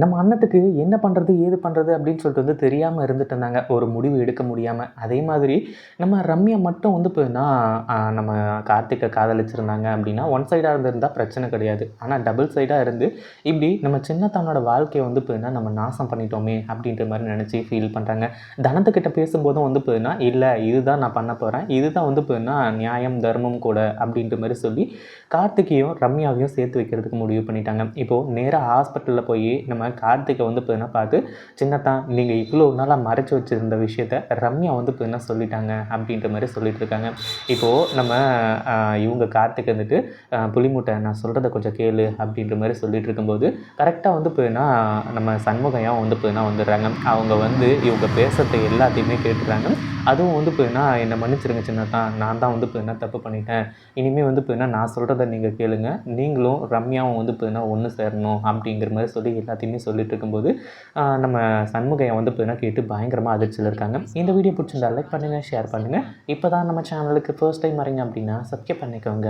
நம்ம அண்ணத்துக்கு என்ன பண்ணுறது ஏது பண்ணுறது அப்படின்னு சொல்லிட்டு வந்து தெரியாமல் இருந்துட்டு இருந்தாங்க. ஒரு முடிவு எடுக்க முடியாமல் அதே மாதிரி நம்ம ரம்யா மட்டும் வந்து போயின்னா நம்ம கார்த்திகை காதலிச்சிருந்தாங்க அப்படின்னா ஒன் சைடாக இருந்திருந்தால் பிரச்சனை கிடையாது. ஆனால் டபுள் சைடாக இருந்து இப்படி நம்ம சின்னத்தனோட வாழ்க்கையை வந்து போயின்னா நம்ம நாசம் பண்ணிட்டோமே அப்படின்ற மாதிரி நினச்சி ஃபீல் பண்ணுறாங்க தனத்துக்கிட்ட பேசும்போதும் வந்து போயின்னா இல்லை இதுதான் நான் பண்ண போகிறேன் இதுதான் வந்து போயின்னா நியாயம் தர்மம் கூட அப்படின்ற மாதிரி சொல்லி கார்த்திகையும் ரம்யாவையும் சேர்த்து வைக்கிறதுக்கு முடிவு பண்ணிட்டாங்க. இப்போது நேராக ஹாஸ்பிட்டலில் போய் நம்ம கார்த்திகை வந்து இப்போ என்ன பார்த்து சின்னத்தான் நீங்கள் இவ்வளோ நாளாக மறைச்சி வச்சுருந்த விஷயத்த ரம்யா வந்து இப்போ என்ன சொல்லிட்டாங்க அப்படின்ற மாதிரி சொல்லிட்டு இருக்காங்க. இப்போது நம்ம இவங்க கார்த்திக் வந்துட்டு புளிமுட்டை நான் சொல்கிறத கொஞ்சம் கேளு அப்படின்ற மாதிரி சொல்லிட்டு இருக்கும்போது கரெக்டாக வந்து இப்போ என்ன நம்ம சண்முகையாக வந்து இப்போ என்ன வந்துடுறாங்க. அவங்க வந்து இவங்க பேசுறது எல்லாத்தையுமே கேட்டுறாங்க அதுவும் வந்து இப்போ என்னை மன்னிச்சிருங்க சின்னத்தான் நான் தான் வந்து இப்போ என்ன தப்பு பண்ணிட்டேன். இனிமேல் வந்து இப்போ என்ன நான் சொல்கிறத நீங்கள் கேளுங்க. நீங்களும் ரம்யாவும் வந்து இப்போ என்ன ஒன்று சேரணும் அப்படிங்கிற மாதிரி சொல்லி எல்லாத்தையுமே சொல்லிட்டு இருக்கும்போது நம்ம சண்முகையை வந்து பார்த்திங்கன்னா கேட்டு பயங்கரமாக அதிர்ச்சியில் இருக்காங்க. இந்த வீடியோ பிடிச்சிருந்தா லைக் பண்ணுங்கள் ஷேர் பண்ணுங்கள் இப்போ தான் நம்ம சேனலுக்கு ஃபர்ஸ்ட் டைம் வரீங்க அப்படின்னா சப்ஸ்கிரைப் பண்ணிக்கோங்க.